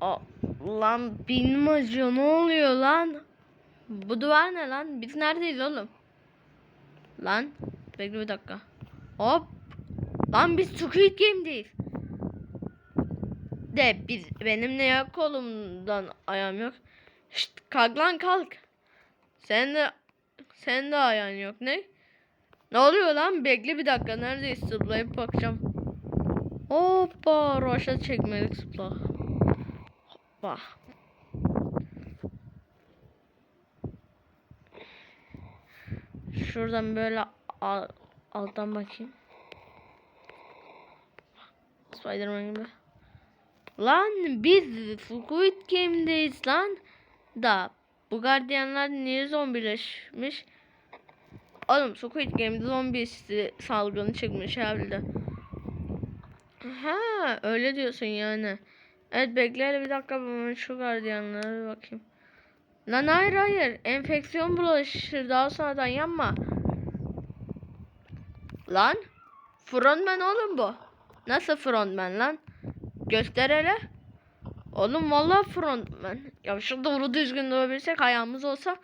Aa, lan benim acıyor ne oluyor lan? Bu duvar ne lan? Biz neredeyiz oğlum? Lan bekle bir dakika. Hop. Lan biz Squid Game'deyiz. De biz benim ne yok kolumdan ayağım yok. Şşt kalk lan kalk. Sen de sen de ayağın yok ne? Ne oluyor lan? Bekle bir dakika neredeyiz? Zıplayıp bakacağım. Hoppa roşa çekmelik zıpla. Hoppa. Şuradan böyle al- alttan bakayım. Spiderman gibi. Lan biz Squid Game'deyiz lan. Da bu gardiyanlar niye zombileşmiş? Oğlum Squid Game'de zombi salgını çıkmış herhalde. Ha öyle diyorsun yani. Evet bekle hele bir dakika ben şu gardiyanlara bakayım. Lan hayır hayır. Enfeksiyon bulaşır daha sonradan yanma. Lan. Frontman oğlum bu. Nasıl frontman lan? Göster hele. Oğlum vallahi frontman. Ya şu doğru düzgün durabilsek ayağımız olsa.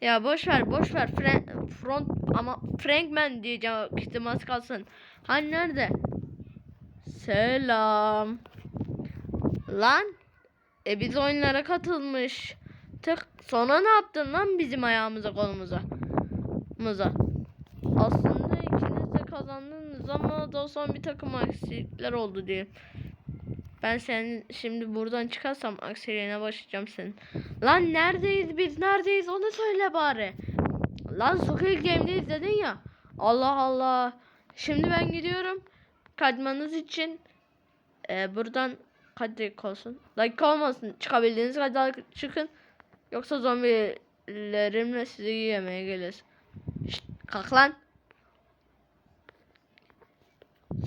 Ya boş ver boş ver. Fren- front ama Frankman diyeceğim ihtimal kalsın. Hani nerede? Selam. Lan. E biz oyunlara katılmış. Tık. Sonra ne yaptın lan bizim ayağımıza kolumuza? Muza. Aslında ikiniz de kazandınız ama da son bir takım aksilikler oldu diye. Ben sen şimdi buradan çıkarsam aksiliğine başlayacağım senin. Lan neredeyiz biz neredeyiz onu söyle bari. Lan Squid Game'deyiz dedin ya. Allah Allah. Şimdi ben gidiyorum. Kaçmanız için e, buradan kaç olsun? Dakika olmasın. Çıkabildiğiniz kadar çıkın. Yoksa zombilerimle sizi yemeye gelir. Şşt, kalk lan.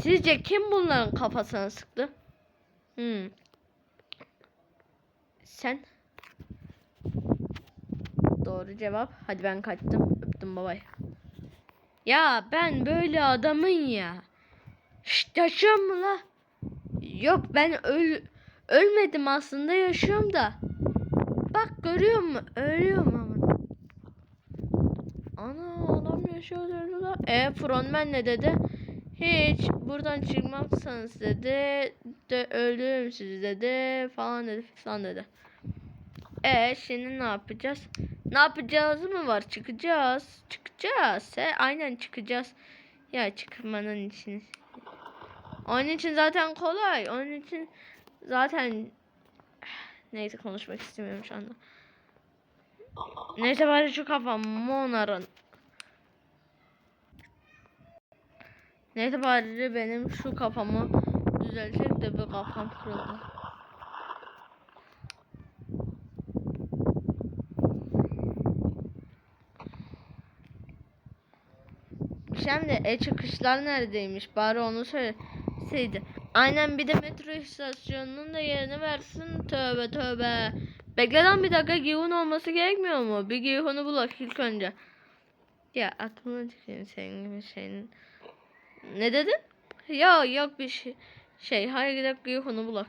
Sizce kim bunların kafasına sıktı? Hmm. Sen. Doğru cevap. Hadi ben kaçtım. Öptüm babay. Ya ben böyle adamın ya. Şşt yaşıyor mu la? Yok ben öl ölmedim aslında yaşıyorum da. Bak görüyor musun? Ölüyorum ama. Ana adam yaşıyor la. E frontman ne dedi? Hiç buradan çıkmazsanız dedi. De öldürürüm sizi dedi. Falan dedi falan dedi. E şimdi ne yapacağız? Ne yapacağız mı var? Çıkacağız. Çıkacağız. He, aynen çıkacağız. Ya çıkmanın için. Onun için zaten kolay. Onun için zaten neyse konuşmak istemiyorum şu anda. Neyse bari şu kafamı onarın. Neyse bari benim şu kafamı düzelecek de bir kafam kırıldı. Şimdi e çıkışlar neredeymiş? Bari onu söyleseydi. Aynen bir de metro istasyonunun da yerini versin. Tövbe tövbe. Bekle bir dakika Gihun olması gerekmiyor mu? Bir Gihun'u bulak ilk önce. Ya aklıma çıkıyor senin gibi şeyin. Ne dedin? Ya yok bir şey. Şey hayır gidelim Gihun'u bulak.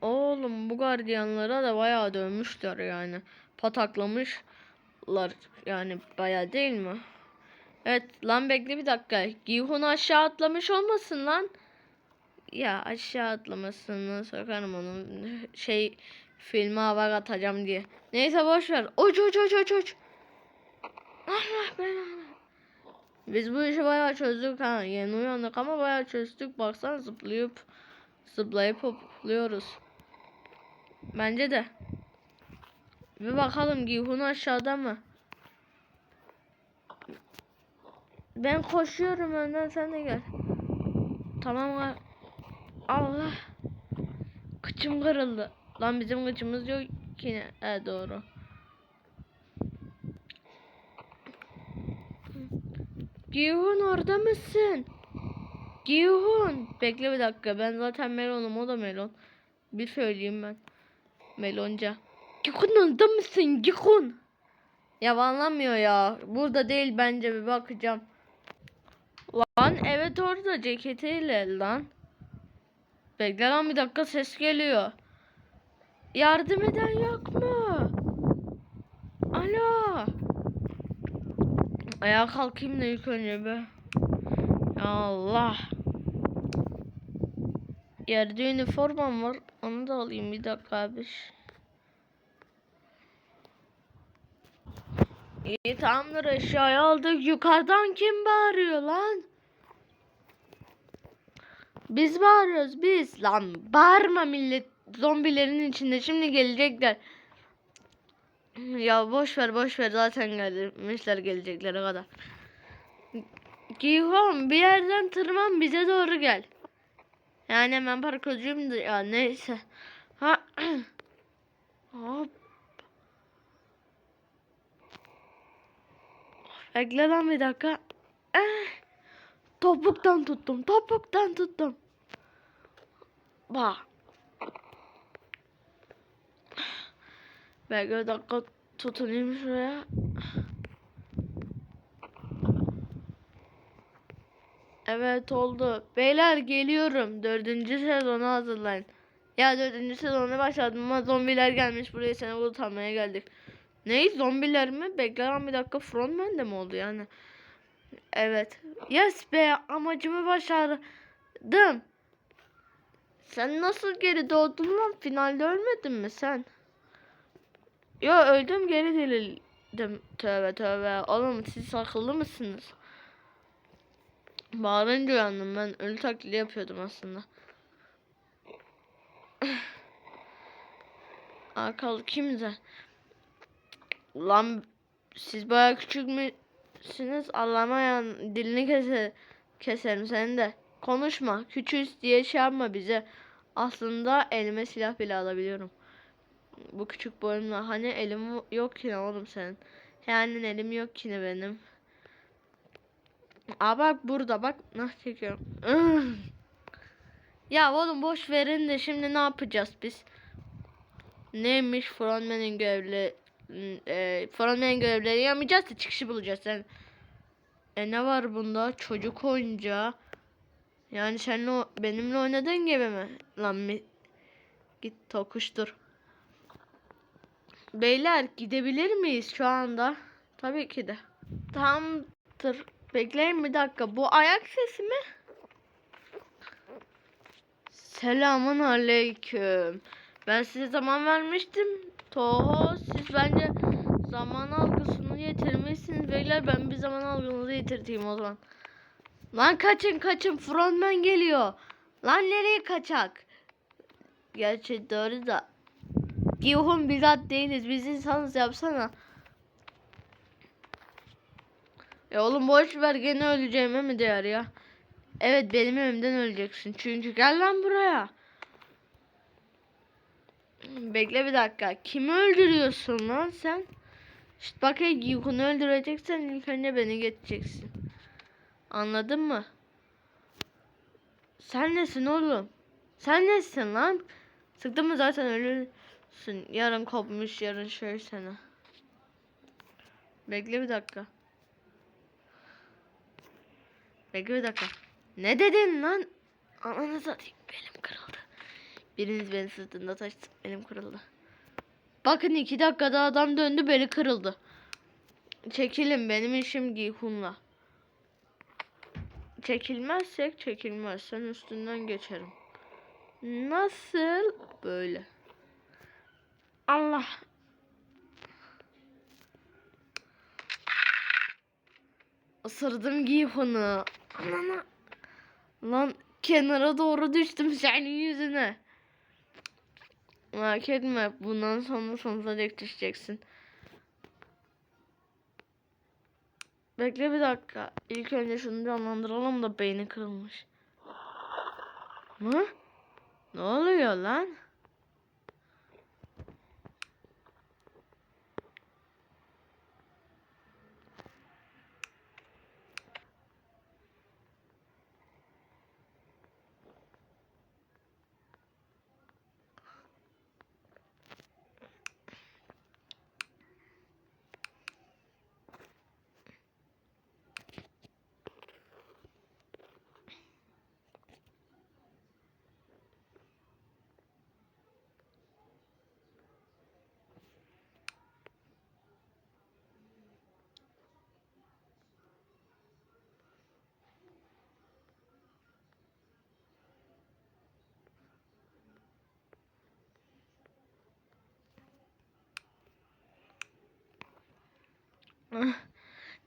Oğlum bu gardiyanlara da bayağı dövmüşler yani. Pataklamışlar yani bayağı değil mi? Evet lan bekle bir dakika. Gihun aşağı atlamış olmasın lan. Ya aşağı atlamasını sokarım onu. Şey filme hava atacağım diye. Neyse boş ver. Uç uç uç uç uç. Allah belanı. Biz bu işi bayağı çözdük ha. Yeni uyandık ama bayağı çözdük. Baksana zıplayıp zıplayıp hopluyoruz. Bence de. Bir bakalım Gihun aşağıda mı? Ben koşuyorum önden sen de gel. Tamam Allah. Kıçım kırıldı. Lan bizim kıçımız yok ki. E doğru. Giyhun orada mısın? Giyhun. Bekle bir dakika. Ben zaten melonum. O da melon. Bir söyleyeyim ben. Melonca. Giyhun orada mısın? Giyhun. Yalanlamıyor ya. Burada değil bence bir bakacağım. Lan evet orada ceketiyle lan. Bekle lan bir dakika ses geliyor. Yardım eden yok mu? Alo. Ayağa kalkayım da ilk önce be. Allah. Yerde üniformam var. Onu da alayım bir dakika abi. İyi tamamdır eşyayı aldık. Yukarıdan kim bağırıyor lan? Biz bağırıyoruz biz. Lan bağırma millet. Zombilerin içinde şimdi gelecekler. Ya boş ver boş ver zaten gelmişler geleceklere kadar. Gihom bir yerden tırman bize doğru gel. Yani hemen parkurcuyum da ya neyse. Ha. Hop. Bekle lan bir dakika. Eh. Topuktan tuttum. Topuktan tuttum. Bak. Bekle dakika tutunayım şuraya. Evet oldu. Beyler geliyorum. Dördüncü sezona hazırlayın. Ya dördüncü sezona başladım ama zombiler gelmiş buraya seni kurtarmaya geldik. Ney zombiler mi? Bekle lan bir dakika frontman de mi oldu yani? Evet. Yes be amacımı başardım. Sen nasıl geri doğdun lan? Finalde ölmedin mi sen? Yo öldüm geri dirildim. Tövbe tövbe. Oğlum siz akıllı mısınız? Bağırınca uyandım ben. Ölü taklidi yapıyordum aslında. Arkalı kimse. Lan siz baya küçük müsünüz? Allah'ıma yan dilini keser, keserim senin de. Konuşma. Küçüğüz diye şey yapma bize. Aslında elime silah bile alabiliyorum. Bu küçük boyumla. Hani elim yok ki ne oğlum senin. Yani elim yok ki ne benim. Aa bak burada bak. Nasıl çekiyorum. ya oğlum boş verin de şimdi ne yapacağız biz? Neymiş frontman'in görevli e, frontman'in görevleri yapmayacağız da çıkışı bulacağız. Sen e ne var bunda? Çocuk oyuncağı. Yani o- benimle oynadığın gibi mi? Lan mi? Git tokuştur. Beyler gidebilir miyiz şu anda? Tabii ki de. Tamamdır. Bekleyin bir dakika. Bu ayak sesi mi? Selamun aleyküm. Ben size zaman vermiştim. Toho siz bence zaman algısını yitirmişsiniz beyler. Ben bir zaman algınızı yitirteyim o zaman. Lan kaçın kaçın frontman geliyor. Lan nereye kaçak? Gerçi doğru da. Gihun bizzat değiliz. Biz insanız yapsana. Ya oğlum boş ver gene öleceğime mi değer ya? Evet benim evimden öleceksin. Çünkü gel lan buraya. Bekle bir dakika. Kimi öldürüyorsun lan sen? İşte bak Gihun'u öldüreceksen ilk önce beni geçeceksin. Anladın mı? Sen nesin oğlum? Sen nesin lan? Sıktın mı zaten ölürsün. Yarın kopmuş yarın şöyle sana. Bekle bir dakika. Bekle bir dakika. Ne dedin lan? Ananı satayım. Belim kırıldı. Biriniz beni sırtında taşıdı. Belim kırıldı. Bakın iki dakikada adam döndü beli kırıldı. Çekilin benim işim Gihun'la. Çekilmezsek çekilmezsen üstünden geçerim. Nasıl? Böyle. Allah. Isırdım Gihun'u. Lan kenara doğru düştüm senin yüzüne. Merak etme bundan sonra sonsuza dek düşeceksin. Bekle bir dakika. İlk önce şunu canlandıralım da beyni kırılmış. Mı? Ne oluyor lan?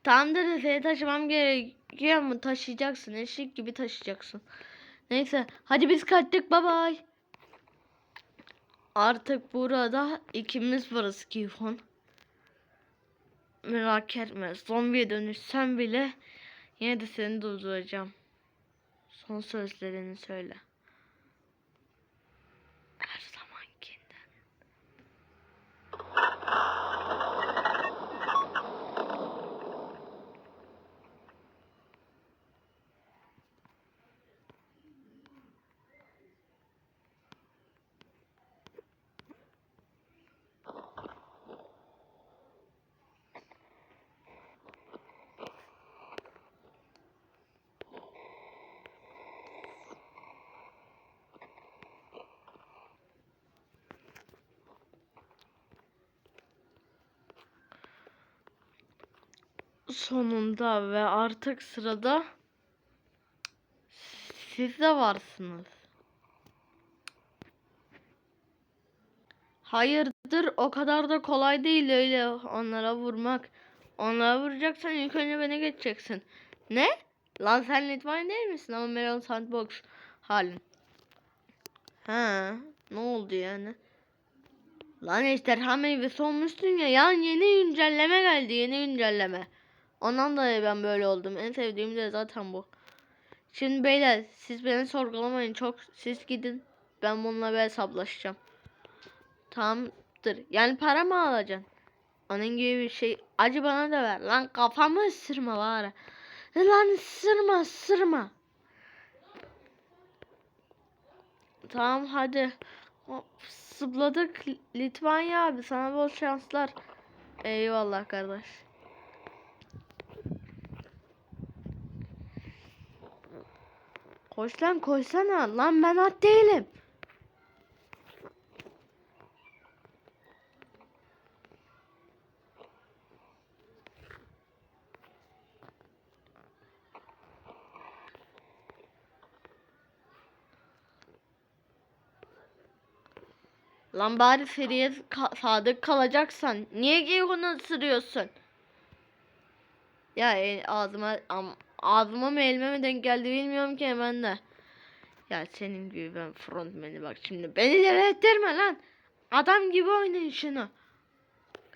Tamamdır seni taşımam gerekiyor ama taşıyacaksın. Eşek gibi taşıyacaksın. Neyse hadi biz kaçtık bye bye. Artık burada ikimiz varız Kifon. Merak etme zombiye dönüşsem bile yine de seni durduracağım. Son sözlerini söyle. Sonunda ve artık sırada siz de varsınız. Hayırdır o kadar da kolay değil öyle onlara vurmak. Onlara vuracaksan ilk önce beni geçeceksin. Ne? Lan sen Litvanya değil misin ama Melon Sandbox halin. Ha, ne oldu yani? Lan ejderha meyvesi olmuşsun ya. Yani yeni güncelleme geldi. Yeni güncelleme. Ondan dolayı ben böyle oldum. En sevdiğim de zaten bu. Şimdi beyler siz beni sorgulamayın çok. Siz gidin. Ben bununla bir hesaplaşacağım. Tamamdır. Yani para mı alacaksın? Onun gibi bir şey. Acı bana da ver. Lan kafamı ısırma bari. Lan ısırma ısırma. Tamam hadi. Hop, Zıpladık Litvanya abi sana bol şanslar. Eyvallah kardeş. Koş lan koşsana. Lan ben at değilim. Lan bari Feriye ka- sadık kalacaksan niye Geyhun'u ısırıyorsun? Ya e, ağzıma am, ağzıma mı elime mi denk geldi bilmiyorum ki ben de. Ya senin gibi ben frontman'i bak şimdi beni deli ettirme lan. Adam gibi oynayın şunu.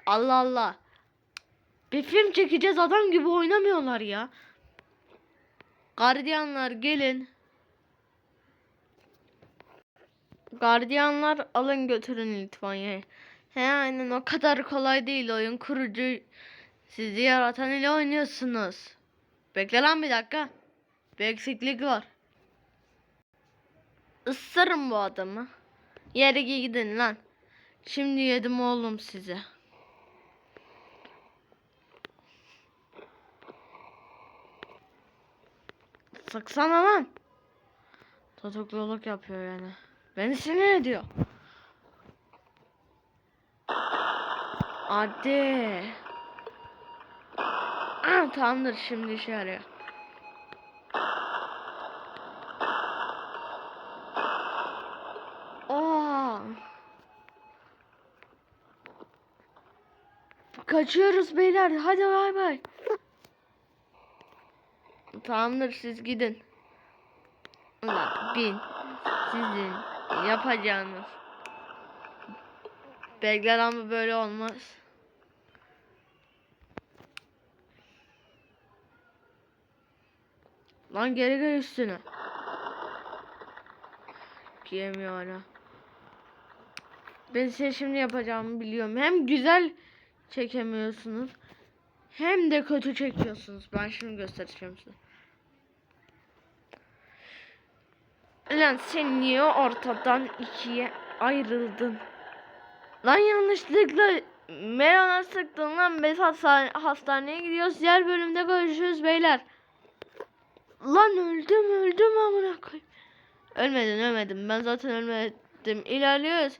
Allah Allah. Bir film çekeceğiz adam gibi oynamıyorlar ya. Gardiyanlar gelin. Gardiyanlar alın götürün Litvanya'ya. He aynen o kadar kolay değil oyun kurucu sizi yaratan ile oynuyorsunuz. Bekle lan bir dakika. Bir eksiklik var. Isırın bu adamı. Yere gidin lan. Şimdi yedim oğlum size. Sıksana lan. Tutukluluk yapıyor yani. Beni sinir ediyor. Hadi. Aa, tamamdır şimdi işe yarıyor. Aa. Kaçıyoruz beyler. Hadi bay bay. Tamamdır siz gidin. Bin. Sizin yapacağınız. Bekler ama böyle olmaz. Lan geri gel üstüne. Giyemiyor hala. Ben size şimdi yapacağımı biliyorum. Hem güzel çekemiyorsunuz. Hem de kötü çekiyorsunuz. Ben şimdi göstereceğim size. Lan sen niye ortadan ikiye ayrıldın? Lan yanlışlıkla Meran'a sıktın lan. Biz hastane, hastaneye gidiyoruz. Diğer bölümde görüşürüz beyler. Lan öldüm öldüm amına koyayım. Ölmedin ölmedim. Ben zaten ölmedim. İlerliyoruz.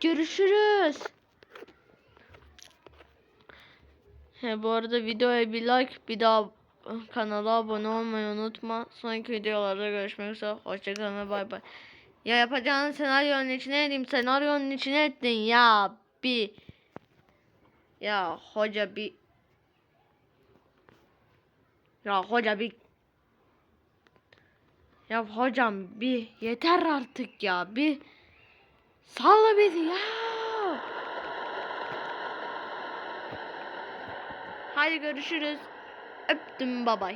Görüşürüz. He bu arada videoya bir like bir daha kanala abone olmayı unutma. Sonraki videolarda görüşmek üzere. Hoşçakalın ve bay bay. Ya yapacağın senaryonun içine edeyim. Senaryonun içine ettin ya bir. Ya hoca bir Ya hoca bir Ya hocam bir yeter artık ya. Bir salla bizi ya. Hadi görüşürüz. Öptüm babay.